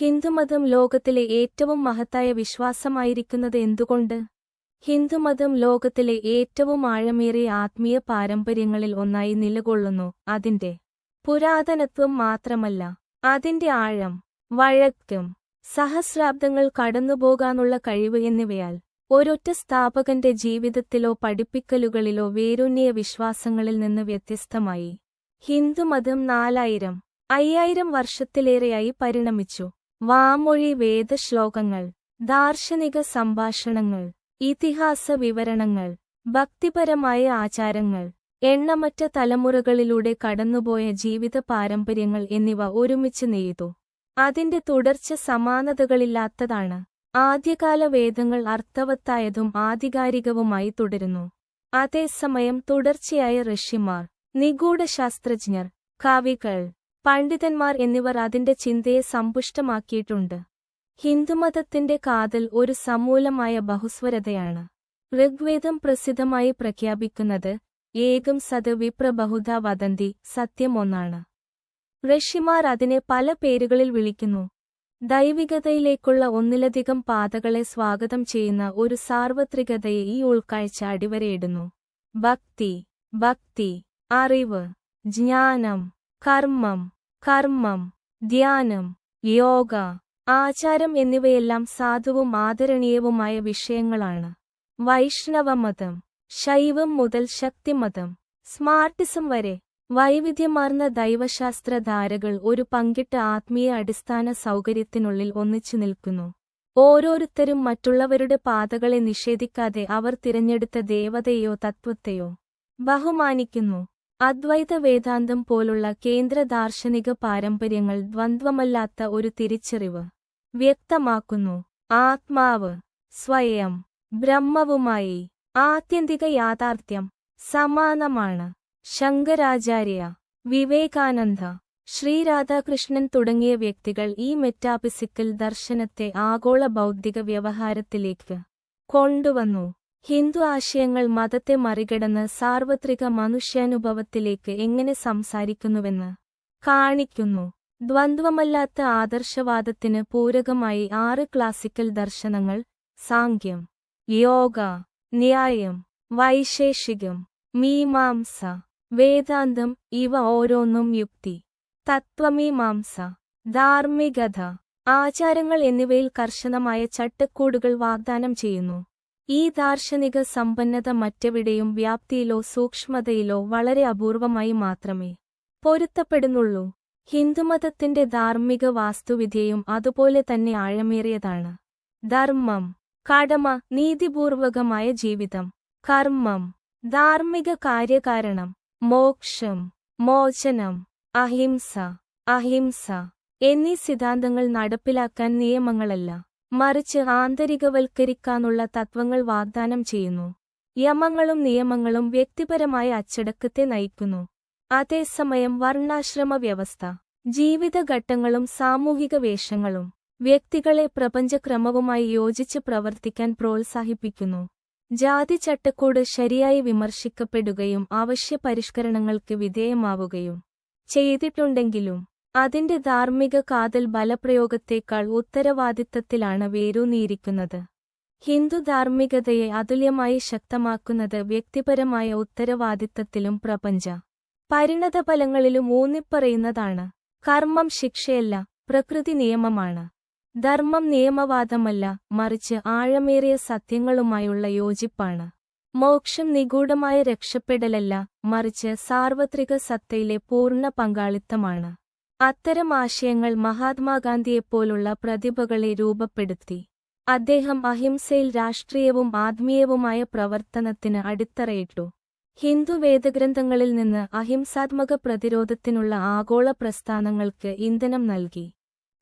ഹിന്ദുമതം ലോകത്തിലെ ഏറ്റവും മഹത്തായ വിശ്വാസമായിരിക്കുന്നത് എന്തുകൊണ്ട്? ഹിന്ദുമതം ലോകത്തിലെ ഏറ്റവും ആഴമേറിയ ആത്മീയ പാരമ്പര്യങ്ങളിൽ ഒന്നായി നിലകൊള്ളുന്നു. അതിന്റെ പുരാതനത്വം മാത്രമല്ല അതിന്റെ ആഴം വഴക്കം സഹസ്രാബ്ദങ്ങൾ കടന്നുപോകാനുള്ള കഴിവ് എന്നിവയാൽ ഒരൊറ്റ സ്ഥാപകന്റെ ജീവിതത്തിലോ പഠിപ്പിക്കലുകളിലോ വേരൂന്നിയ വിശ്വാസങ്ങളിൽ നിന്ന് വ്യത്യസ്തമായി ഹിന്ദുമതം നാലായിരം അയ്യായിരം വർഷത്തിലേറെയായി പരിണമിച്ചു. വാമൊഴി വേദശ്ലോകങ്ങൾ ദാർശനിക സംഭാഷണങ്ങൾ ഇതിഹാസ വിവരണങ്ങൾ ഭക്തിപരമായ ആചാരങ്ങൾ എണ്ണമറ്റ തലമുറകളിലൂടെ കടന്നുപോയ ജീവിത പാരമ്പര്യങ്ങൾ എന്നിവ ഒരുമിച്ച് നെയ്തു. അതിന്റെ തുടർച്ച സമാനതകളില്ലാത്തതാണ്. ആദ്യകാല വേദങ്ങൾ അർത്ഥവത്തായതും ആധികാരികവുമായി തുടരുന്നു. അതേസമയം തുടർച്ചയായ ഋഷിമാർ നിഗൂഢശാസ്ത്രജ്ഞർ കവികൾ പണ്ഡിതന്മാർ എന്നിവർ അതിന്റെ ചിന്തയെ സമ്പുഷ്ടമാക്കിയിട്ടുണ്ട്. ഹിന്ദുമതത്തിന്റെ കാതൽ ഒരു സമൂലമായ ബഹുസ്വരതയാണ്. ഋഗ്വേദം പ്രസിദ്ധമായി പ്രഖ്യാപിക്കുന്നത് ഏകം സത് വിപ്ര ബഹുധ വദന്തി സത്യം ഒന്നാണ്. ഋഷിമാർ അതിനെ പല പേരുകളിൽ വിളിക്കുന്നു. ദൈവികതയിലേക്കുള്ള ഒന്നിലധികം പാതകളെ സ്വാഗതം ചെയ്യുന്ന ഒരു സാർവത്രികതയെ ഈ ഉൾക്കാഴ്ച അടിവരയിടുന്നു. ഭക്തി ഭക്തി അറിവ് ജ്ഞാനം കർമ്മം കർമ്മം ധ്യാനം യോഗ ആചാരം എന്നിവയെല്ലാം സാധുവും ആദരണീയവുമായ വിഷയങ്ങളാണ്. വൈഷ്ണവമതം ശൈവം മുതൽ ശക്തിമതം സ്മാർട്ടിസം വരെ വൈവിധ്യമാർന്ന ദൈവശാസ്ത്രധാരകൾ ഒരു പങ്കിട്ട ആത്മീയ അടിസ്ഥാന സൗകര്യത്തിനുള്ളിൽ ഒന്നിച്ചു നിൽക്കുന്നു. ഓരോരുത്തരും മറ്റുള്ളവരുടെ പാതകളെ നിഷേധിക്കാതെ അവർ തിരഞ്ഞെടുത്ത ദേവതയോ തത്വത്തെയോ ബഹുമാനിക്കുന്നു. അദ്വൈത വേദാന്തം പോലുള്ള കേന്ദ്ര ദാർശനിക പാരമ്പര്യങ്ങൾ ദ്വന്ദ്വമല്ലാത്ത ഒരു തിരിച്ചറിവ്. വ്യക്തമാക്കുന്നു. ആത്മാവ്. സ്വയം. ബ്രഹ്മവുമായി. ആത്യന്തിക യാഥാർത്ഥ്യം. സമാനമാണ്. ശങ്കരാചാര്യ. വിവേകാനന്ദ. ശ്രീരാധാകൃഷ്ണൻ തുടങ്ങിയ വ്യക്തികൾ ഈ മെറ്റാഫിസിക്കൽ ദർശനത്തെ ആഗോള ബൗദ്ധിക വ്യവഹാരത്തിലേക്ക് കൊണ്ടുവന്നു. ഹിന്ദു ആശയങ്ങൾ മതത്തെ മറികടന്ന് സാർവത്രിക മനുഷ്യാനുഭവത്തിലേക്ക് എങ്ങനെ സംസാരിക്കുന്നുവെന്ന് കാണിക്കുന്നു. ദ്വന്ദ്വമല്ലാത്ത ആദർശവാദത്തിന് പൂരകമായി ആറ് ക്ലാസിക്കൽ ദർശനങ്ങൾ സാങ്ക്യം യോഗ ന്യായം വൈശേഷികം മീമാംസ വേദാന്തം ഇവ ഓരോന്നും യുക്തി തത്വമീമാംസ ധാർമ്മികത ആചാരങ്ങൾ എന്നിവയിൽ കർശനമായ ചട്ടക്കൂടുകൾ വാഗ്ദാനം ചെയ്യുന്നു. ഈ ദാർശനിക സമ്പന്നത മറ്റെവിടെയും വ്യാപ്തിയിലോ സൂക്ഷ്മതയിലോ വളരെ അപൂർവമായി മാത്രമേ പൊരുത്തപ്പെടുന്നുള്ളൂ. ഹിന്ദുമതത്തിന്റെ ധാർമ്മിക വാസ്തുവിദ്യയും അതുപോലെ തന്നെ ആഴമേറിയതാണ്. ധർമ്മം കടമ നീതിപൂർവകമായ ജീവിതം. കർമ്മം ധാർമ്മിക കാര്യകാരണം. മോക്ഷം മോചനം. അഹിംസ അഹിംസ. എന്നീ സിദ്ധാന്തങ്ങൾ നടപ്പിലാക്കാൻ നിയമങ്ങളല്ല. മറിച്ച് ആന്തരികവൽക്കരിക്കാനുള്ള തത്വങ്ങൾ വാഗ്ദാനം ചെയ്യുന്നു. യമങ്ങളും നിയമങ്ങളും വ്യക്തിപരമായ അച്ചടക്കത്തെ നയിക്കുന്നു. അതേസമയം വർണാശ്രമ വ്യവസ്ഥ ജീവിതഘട്ടങ്ങളും സാമൂഹിക വേഷങ്ങളും വ്യക്തികളെ പ്രപഞ്ചക്രമവുമായി യോജിച്ച് പ്രവർത്തിക്കാൻ പ്രോത്സാഹിപ്പിക്കുന്നു. ജാതി ചട്ടക്കൂട് ശരിയായി വിമർശിക്കപ്പെടുകയും അവശ്യ പരിഷ്കരണങ്ങൾക്ക് വിധേയമാവുകയും ചെയ്തിട്ടുണ്ടെങ്കിലും അതിന്റെ ധാർമ്മിക കാതൽ ബലപ്രയോഗത്തേക്കാൾ ഉത്തരവാദിത്തത്തിലാണ് വേരൂന്നിയിരിക്കുന്നത് ഹിന്ദു ധാർമ്മികതയെ അതുല്യമായി ശക്തമാക്കുന്നത് വ്യക്തിപരമായ ഉത്തരവാദിത്തത്തിലും പ്രപഞ്ച പരിണതഫലങ്ങളിലും ഊന്നിപ്പറയുന്നതാണ്. കർമ്മം ശിക്ഷയല്ല പ്രകൃതി നിയമമാണ്. ധർമ്മം നിയമവാദമല്ല മറിച്ച് ആഴമേറിയ സത്യങ്ങളുമായുള്ള യോജിപ്പാണ്. മോക്ഷം നിഗൂഢമായ രക്ഷപ്പെടലല്ല മറിച്ച് സാർവത്രിക സത്തയിലെ പൂർണ പങ്കാളിത്തമാണ്. അത്തരം ആശയങ്ങൾ മഹാത്മാഗാന്ധിയെപ്പോലുള്ള പ്രതിഭകളെ രൂപപ്പെടുത്തി. അദ്ദേഹം അഹിംസയിൽ രാഷ്ട്രീയവും ആത്മീയവുമായ പ്രവർത്തനത്തിന് അടിത്തറയിട്ടു. ഹിന്ദു വേദഗ്രന്ഥങ്ങളിൽ നിന്ന് അഹിംസാത്മക പ്രതിരോധത്തിനുള്ള ആഗോള പ്രസ്ഥാനങ്ങൾക്ക് ഇന്ധനം നൽകി.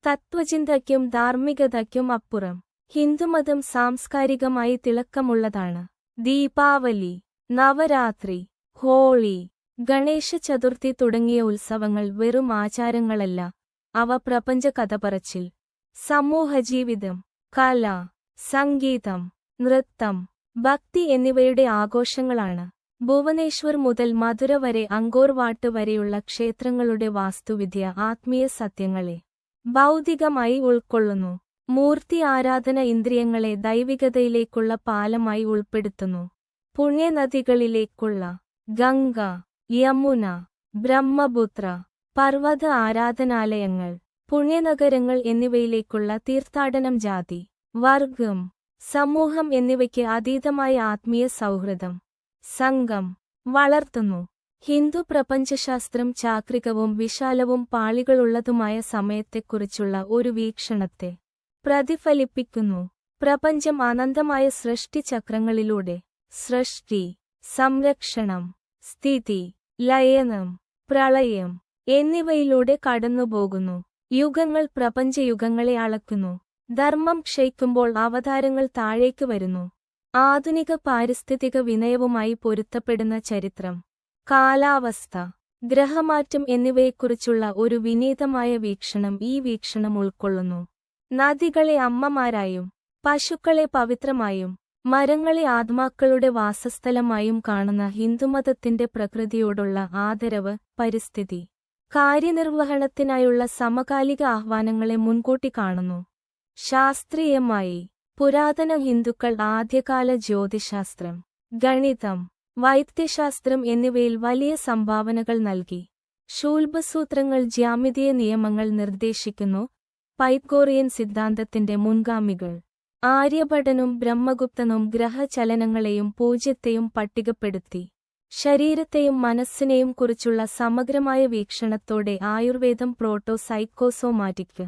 തത്വചിന്തയ്ക്കും ധാർമ്മികതയ്ക്കും അപ്പുറം. ഹിന്ദുമതം സാംസ്കാരികമായി തിളക്കമുള്ളതാണ്. ദീപാവലി നവരാത്രി ഹോളി ഗണേശ ചതുർത്ഥി തുടങ്ങിയ ഉത്സവങ്ങൾ വെറും ആചാരങ്ങളല്ല. അവ പ്രപഞ്ച കഥ പറച്ചിൽ സമൂഹജീവിതം കല സംഗീതം നൃത്തം ഭക്തി എന്നിവയുടെ ആഘോഷങ്ങളാണ്. ഭുവനേശ്വർ മുതൽ മധുര വരെ അങ്കോർവാട്ട് വരെയുള്ള ക്ഷേത്രങ്ങളുടെ വാസ്തുവിദ്യ ആത്മീയ സത്യങ്ങളെ ഭൗതികമായി ഉൾക്കൊള്ളുന്നു. മൂർത്തി ആരാധന ഇന്ദ്രിയങ്ങളെ ദൈവികതയിലേക്കുള്ള പാലമായി ഉൾപ്പെടുത്തുന്നു. പുണ്യനദികളിലേക്കുള്ള ഗംഗ യമുന ബ്രഹ്മപുത്ര പർവത ആരാധനാലയങ്ങൾ പുണ്യനഗരങ്ങൾ എന്നിവയിലേക്കുള്ള തീർത്ഥാടനം ജാതി വർഗം സമൂഹം എന്നിവയ്ക്ക് അതീതമായ ആത്മീയ സൗഹൃദം സംഘം വളർത്തുന്നു. ഹിന്ദു പ്രപഞ്ചശാസ്ത്രം ചാക്രികവും വിശാലവും പാളികളുള്ളതുമായ സമയത്തെക്കുറിച്ചുള്ള ഒരു വീക്ഷണത്തെ പ്രതിഫലിപ്പിക്കുന്നു. പ്രപഞ്ചം അനന്തമായ സൃഷ്ടിചക്രങ്ങളിലൂടെ സൃഷ്ടി സംരക്ഷണം സ്ഥിതി ലയനം പ്രളയം എന്നിവയിലൂടെ കടന്നുപോകുന്നു. യുഗങ്ങൾ പ്രപഞ്ചയുഗങ്ങളെ അളക്കുന്നു. ധർമ്മം ക്ഷയിക്കുമ്പോൾ അവതാരങ്ങൾ താഴേക്ക് വരുന്നു. ആധുനിക പാരിസ്ഥിതിക വിനയവുമായി പൊരുത്തപ്പെടുന്ന ചരിത്രം. കാലാവസ്ഥ ഗ്രഹമാറ്റം എന്നിവയെക്കുറിച്ചുള്ള ഒരു വിനീതമായ വീക്ഷണം ഈ വീക്ഷണം ഉൾക്കൊള്ളുന്നു. നദികളെ അമ്മമാരായും പശുക്കളെ പവിത്രമായും മരങ്ങളെ ആത്മാക്കളുടെ വാസസ്ഥലമായും കാണുന്ന ഹിന്ദുമതത്തിന്റെ പ്രകൃതിയോടുള്ള ആദരവ് പരിസ്ഥിതി കാര്യനിർവഹണത്തിനായുള്ള സമകാലിക ആഹ്വാനങ്ങളെ മുൻകൂട്ടി കാണുന്നു. ശാസ്ത്രീയമായി പുരാതന ഹിന്ദുക്കൾ ആദ്യകാല ജ്യോതിശാസ്ത്രം ഗണിതം വൈദ്യശാസ്ത്രം എന്നിവയിൽ വലിയ സംഭാവനകൾ നൽകി. ശൂൽഭസൂത്രങ്ങൾ ജ്യാമിതീയ നിയമങ്ങൾ നിർദ്ദേശിക്കുന്നു. പൈപ്കോറിയൻ സിദ്ധാന്തത്തിന്റെ മുൻഗാമികൾ. ആര്യഭടനും ബ്രഹ്മഗുപ്തനും ഗ്രഹചലനങ്ങളെയും പൂജ്യത്തെയും പട്ടികപ്പെടുത്തി. ശരീരത്തെയും മനസ്സിനെയും കുറിച്ചുള്ള സമഗ്രമായ വീക്ഷണത്തോടെ ആയുർവേദം പ്രോട്ടോ സൈക്കോസോമാറ്റിക്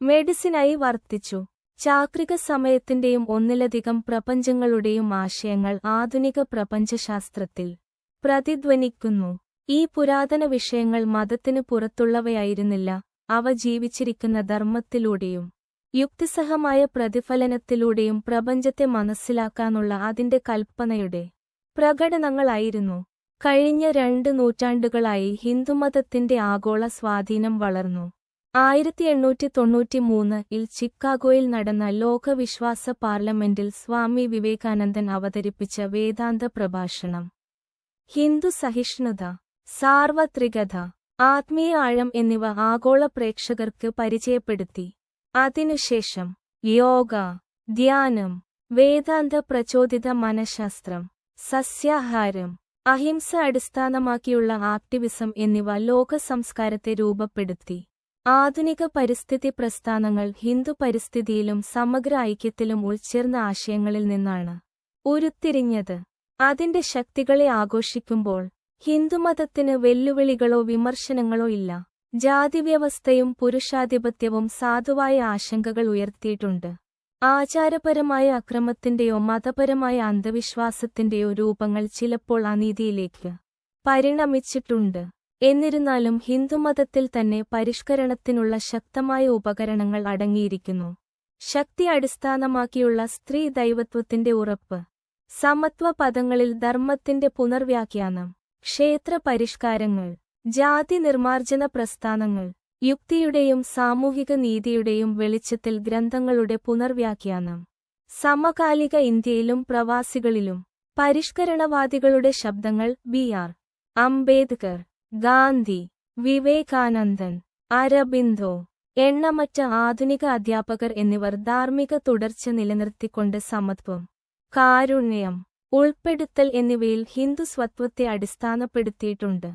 മെഡിസിനായി വർത്തിച്ചു. ചാക്രിക സമയത്തിന്റെയും ഒന്നിലധികം പ്രപഞ്ചങ്ങളുടെയും ആശയങ്ങൾ ആധുനിക പ്രപഞ്ചശാസ്ത്രത്തിൽ പ്രതിധ്വനിക്കുന്നു. ഈ പുരാതന വിഷയങ്ങൾ മതത്തിനു പുറത്തുള്ളവയായിരുന്നില്ല അവ ജീവിച്ചിരിക്കുന്ന ധർമ്മത്തിലൂടെയും യുക്തിസഹമായ പ്രതിഫലനത്തിലൂടെയും പ്രപഞ്ചത്തെ മനസ്സിലാക്കാനുള്ള അതിന്റെ കൽപ്പനയുടെ പ്രകടനങ്ങളായിരുന്നു. കഴിഞ്ഞ രണ്ട് നൂറ്റാണ്ടുകളായി ഹിന്ദുമതത്തിന്റെ ആഗോള സ്വാധീനം വളർന്നു. ആയിരത്തി എണ്ണൂറ്റി തൊണ്ണൂറ്റി മൂന്നിൽ ചിക്കാഗോയിൽ നടന്ന ലോകവിശ്വാസ പാർലമെന്റിൽ സ്വാമി വിവേകാനന്ദൻ അവതരിപ്പിച്ച വേദാന്ത പ്രഭാഷണം. ഹിന്ദു സഹിഷ്ണുത സാർവത്രികത ആത്മീയ ആഴം എന്നിവ ആഗോള പ്രേക്ഷകർക്ക് പരിചയപ്പെടുത്തി. അതിനുശേഷം യോഗ ധ്യാനം വേദാന്ത പ്രചോദിത മനഃശാസ്ത്രം സസ്യാഹാരം അഹിംസ അടിസ്ഥാനമാക്കിയുള്ള ആക്ടിവിസം എന്നിവ ലോക സംസ്കാരത്തെ രൂപപ്പെടുത്തി. ആധുനിക പരിസ്ഥിതി പ്രസ്ഥാനങ്ങൾ ഹിന്ദു പരിസ്ഥിതിയിലും സമഗ്ര ഐക്യത്തിലും ഉൾച്ചേർന്ന ആശയങ്ങളിൽ നിന്നാണ് ഉരുത്തിരിഞ്ഞത്. അതിന്റെ ശക്തികളെ ആഘോഷിക്കുമ്പോൾ ഹിന്ദുമതത്തിന് വെല്ലുവിളികളോ വിമർശനങ്ങളോ ഇല്ല. ജാതിവ്യവസ്ഥയും പുരുഷാധിപത്യവും സാധുവായ ആശങ്കകൾ ഉയർത്തിയിട്ടുണ്ട്. ആചാരപരമായ അക്രമത്തിന്റെയോ മതപരമായ അന്ധവിശ്വാസത്തിന്റെയോ രൂപങ്ങൾ ചിലപ്പോൾ അനീതിയിലേക്ക് പരിണമിച്ചിട്ടുണ്ട്. എന്നിരുന്നാലും ഹിന്ദുമതത്തിൽ തന്നെ പരിഷ്കരണത്തിനുള്ള ശക്തമായ ഉപകരണങ്ങൾ അടങ്ങിയിരിക്കുന്നു. ശക്തി അടിസ്ഥാനമാക്കിയുള്ള സ്ത്രീ ദൈവത്വത്തിന്റെ ഉറപ്പ്. സമത്വ പദങ്ങളിൽ ധർമ്മത്തിന്റെ പുനർവ്യാഖ്യാനം. ക്ഷേത്ര പരിഷ്കാരങ്ങൾ. ജാതി നിർമാർജന പ്രസ്ഥാനങ്ങൾ യുക്തിയുടെയും സാമൂഹിക നീതിയുടെയും വെളിച്ചത്തിൽ ഗ്രന്ഥങ്ങളുടെ പുനർവ്യാഖ്യാനം സമകാലിക ഇന്ത്യയിലും പ്രവാസികളിലും പരിഷ്കരണവാദികളുടെ ശബ്ദങ്ങൾ ബി ആർ അംബേദ്കർ ഗാന്ധി വിവേകാനന്ദൻ അരബിന്ദോ എണ്ണമറ്റ ആധുനിക അധ്യാപകർ എന്നിവർ ധാർമ്മിക തുടർച്ച നിലനിർത്തിക്കൊണ്ട് സമത്വം കാരുണ്യം ഉൾപ്പെടുത്തൽ എന്നിവയിൽ ഹിന്ദു സ്വത്വത്തെ അടിസ്ഥാനപ്പെടുത്തിയിട്ടുണ്ട്.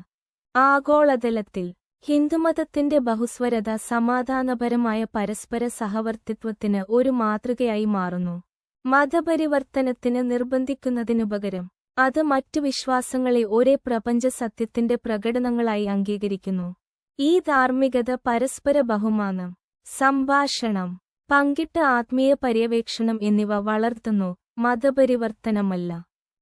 ആഗോളതലത്തിൽ ഹിന്ദുമതത്തിന്റെ ബഹുസ്വരത സമാധാനപരമായ പരസ്പര സഹവർത്തിത്വത്തിന് ഒരു മാതൃകയായി മാറുന്നു. മതപരിവർത്തനത്തിന് നിർബന്ധിക്കുന്നതിനുപകരം അത് മറ്റു വിശ്വാസങ്ങളെ ഒരേ പ്രപഞ്ച സത്യത്തിന്റെ പ്രകടനങ്ങളായി അംഗീകരിക്കുന്നു. ഈ ധാർമ്മികത പരസ്പര ബഹുമാനം സംഭാഷണം പങ്കിട്ട ആത്മീയ പര്യവേക്ഷണം എന്നിവ വളർത്തുന്നു. മതപരിവർത്തനമല്ല.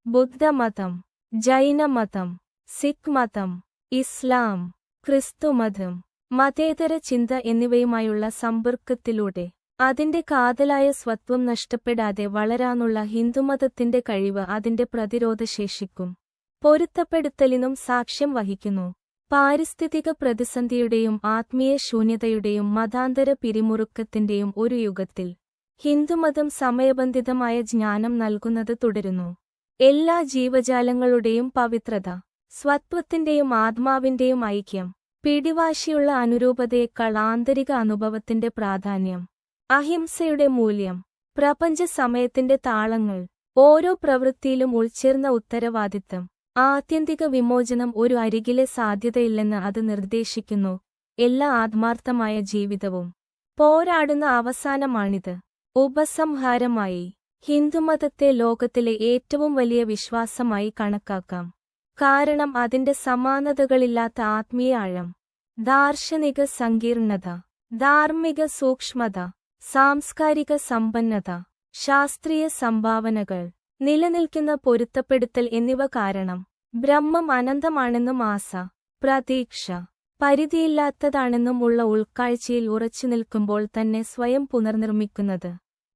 ബുദ്ധമതം ജൈനമതം സിഖ് മതം ഇസ്ലാം ക്രിസ്തുമതം മതേതര ചിന്ത എന്നിവയുമായുള്ള സമ്പർക്കത്തിലൂടെ അതിന്റെ കാതലായ സ്വത്വം നഷ്ടപ്പെടാതെ വളരാനുള്ള ഹിന്ദുമതത്തിന്റെ കഴിവ് അതിന്റെ പ്രതിരോധശേഷിക്കും. പൊരുത്തപ്പെടുത്തലിനും സാക്ഷ്യം വഹിക്കുന്നു. പാരിസ്ഥിതിക പ്രതിസന്ധിയുടെയും ആത്മീയ ശൂന്യതയുടെയും മതാന്തര പിരിമുറുക്കത്തിന്റെയും ഒരു യുഗത്തിൽ ഹിന്ദുമതം സമയബന്ധിതമായ ജ്ഞാനം നൽകുന്നത് തുടരുന്നു. എല്ലാ ജീവജാലങ്ങളുടെയും പവിത്രത സ്വത്വത്തിന്റെയും ആത്മാവിന്റെയും ഐക്യം പിടിവാശിയുള്ള അനുരൂപതയേക്കാൾ ആന്തരിക അനുഭവത്തിന്റെ പ്രാധാന്യം അഹിംസയുടെ മൂല്യം പ്രപഞ്ച സമയത്തിന്റെ താളങ്ങൾ ഓരോ പ്രവൃത്തിയിലും ഉൾച്ചേർന്ന ഉത്തരവാദിത്തം ആത്യന്തിക വിമോചനം ഒരു അരികിലെ സാധ്യതയില്ലെന്ന് അത് നിർദ്ദേശിക്കുന്നു എല്ലാ ആത്മാർത്ഥമായ ജീവിതവും. പോരാടുന്ന അവസാനമാണിത്. ഉപസംഹാരമായി ഹിന്ദുമതത്തെ ലോകത്തിലെ ഏറ്റവും വലിയ വിശ്വാസമായി കണക്കാക്കാം. കാരണം അതിന്റെ സമാനതകളില്ലാത്ത ആത്മീയ ആഴം. ദാർശനിക സങ്കീർണത. ധാർമ്മിക സൂക്ഷ്മത. സാംസ്കാരിക സമ്പന്നത. ശാസ്ത്രീയ സംഭാവനകൾ. നിലനിൽക്കുന്ന പൊരുത്തപ്പെടുത്തൽ എന്നിവ കാരണം. ബ്രഹ്മം അനന്തമാണെന്നും ആസ. പ്രതീക്ഷ. പരിധിയില്ലാത്തതാണെന്നും ഉള്ള ഉൾക്കാഴ്ചയിൽ ഉറച്ചു നിൽക്കുമ്പോൾ തന്നെ സ്വയം പുനർനിർമ്മിക്കുന്നത്.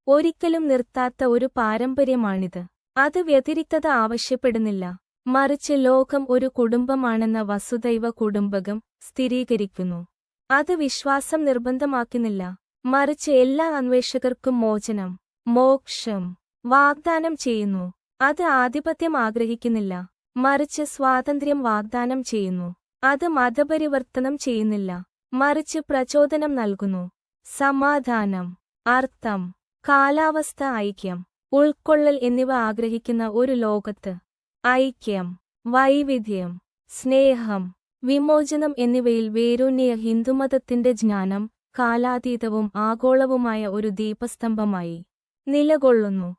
ഒരിക്കലും നിർത്താത്ത ഒരു പാരമ്പര്യമാണിത്. അത് വ്യതിരിക്തത ആവശ്യപ്പെടുന്നില്ല. മറിച്ച് ലോകം ഒരു കുടുംബമാണെന്ന വസുദൈവ കുടുംബകം സ്ഥിരീകരിക്കുന്നു. അത് വിശ്വാസം നിർബന്ധമാക്കുന്നില്ല. മറിച്ച് എല്ലാ അന്വേഷകർക്കും മോചനം മോക്ഷം വാഗ്ദാനം ചെയ്യുന്നു. അത് ആധിപത്യം ആഗ്രഹിക്കുന്നില്ല. മറിച്ച് സ്വാതന്ത്ര്യം വാഗ്ദാനം ചെയ്യുന്നു. അത് മതപരിവർത്തനം ചെയ്യുന്നില്ല. മറിച്ച് പ്രചോദനം നൽകുന്നു. സമാധാനം അർത്ഥം കാലാവസ്ഥ ഐക്യം ഉൾക്കൊള്ളൽ എന്നിവ ആഗ്രഹിക്കുന്ന ഒരു ലോകത്ത് ഐക്യം വൈവിധ്യം സ്നേഹം വിമോചനം എന്നിവയിൽ വേരൂന്നിയ ഹിന്ദുമതത്തിന്റെ ജ്ഞാനം കാലാതീതവും ആഗോളവുമായ ഒരു ദീപസ്തംഭമായി നിലകൊള്ളുന്നു.